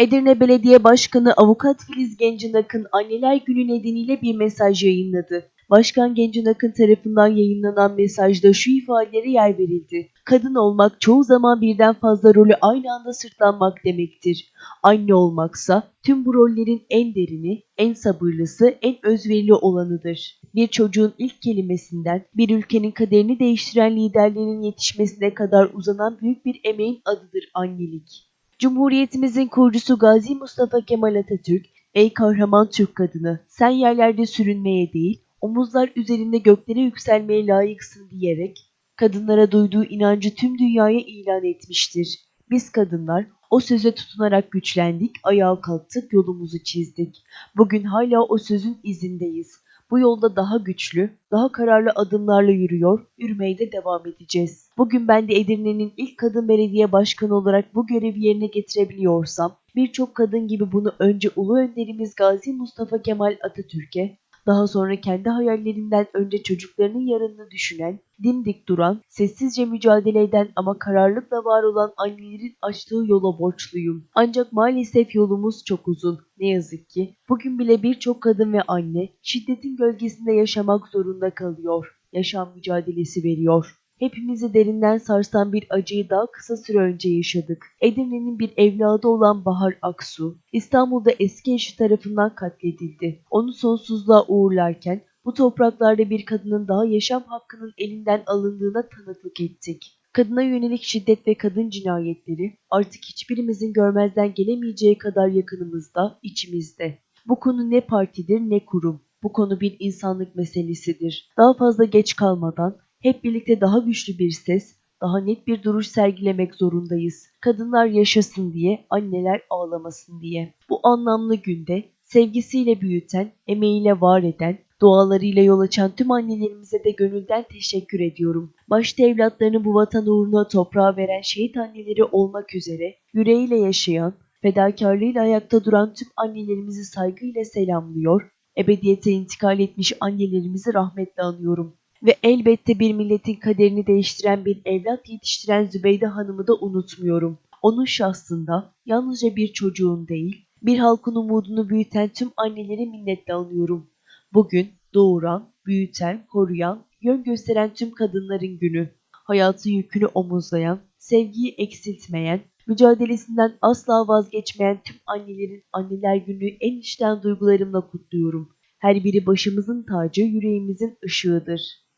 Edirne Belediye Başkanı Avukat Filiz Gencin Akın Anneler Günü nedeniyle bir mesaj yayınladı. Başkan Gencin Akın tarafından yayınlanan mesajda şu ifadelere yer verildi. Kadın olmak çoğu zaman birden fazla rolü aynı anda sırtlanmak demektir. Anne olmaksa tüm bu rollerin en derini, en sabırlısı, en özverili olanıdır. Bir çocuğun ilk kelimesinden bir ülkenin kaderini değiştiren liderlerin yetişmesine kadar uzanan büyük bir emeğin adıdır annelik. Cumhuriyetimizin kurucusu Gazi Mustafa Kemal Atatürk, ''Ey kahraman Türk kadını, sen yerlerde sürünmeye değil, omuzlar üzerinde göklere yükselmeye layıksın.'' diyerek kadınlara duyduğu inancı tüm dünyaya ilan etmiştir. Biz kadınlar o söze tutunarak güçlendik, ayağa kalktık, yolumuzu çizdik. Bugün hala o sözün izindeyiz. Bu yolda daha güçlü, daha kararlı adımlarla yürüyor, yürümeye de devam edeceğiz. Bugün ben de Edirne'nin ilk kadın belediye başkanı olarak bu görevi yerine getirebiliyorsam, birçok kadın gibi bunu önce ulu önderimiz Gazi Mustafa Kemal Atatürk'e, daha sonra kendi hayallerinden önce çocuklarının yarınını düşünen, dimdik duran, sessizce mücadele eden ama kararlılıkla var olan annelerin açtığı yola borçluyum. Ancak maalesef yolumuz çok uzun. Ne yazık ki bugün bile birçok kadın ve anne şiddetin gölgesinde yaşamak zorunda kalıyor. Yaşam mücadelesi veriyor. Hepimizi derinden sarsan bir acıyı daha kısa süre önce yaşadık. Edirne'nin bir evladı olan Bahar Aksu, İstanbul'da eski eşi tarafından katledildi. Onu sonsuzluğa uğurlarken bu topraklarda bir kadının daha yaşam hakkının elinden alındığına tanıklık ettik. Kadına yönelik şiddet ve kadın cinayetleri artık hiçbirimizin görmezden gelemeyeceği kadar yakınımızda, içimizde. Bu konu ne partidir ne kurum. Bu konu bir insanlık meselesidir. Daha fazla geç kalmadan hep birlikte daha güçlü bir ses, daha net bir duruş sergilemek zorundayız. Kadınlar yaşasın diye, anneler ağlamasın diye. Bu anlamlı günde sevgisiyle büyüten, emeğiyle var eden, dualarıyla yol açan tüm annelerimize de gönülden teşekkür ediyorum. Başta evlatlarını bu vatan uğruna toprağa veren şehit anneleri olmak üzere yüreğiyle yaşayan, fedakarlığıyla ayakta duran tüm annelerimizi saygıyla selamlıyor, ebediyete intikal etmiş annelerimizi rahmetle anıyorum. Ve elbette bir milletin kaderini değiştiren bir evlat yetiştiren Zübeyde Hanım'ı da unutmuyorum. Onun şahsında yalnızca bir çocuğun değil, bir halkın umudunu büyüten tüm anneleri minnetle anıyorum. Bugün doğuran, büyüten, koruyan, yön gösteren tüm kadınların günü. Hayatı yükünü omuzlayan, sevgiyi eksiltmeyen, mücadelesinden asla vazgeçmeyen tüm annelerin anneler günü en içten duygularımla kutluyorum. Her biri başımızın tacı, yüreğimizin ışığıdır.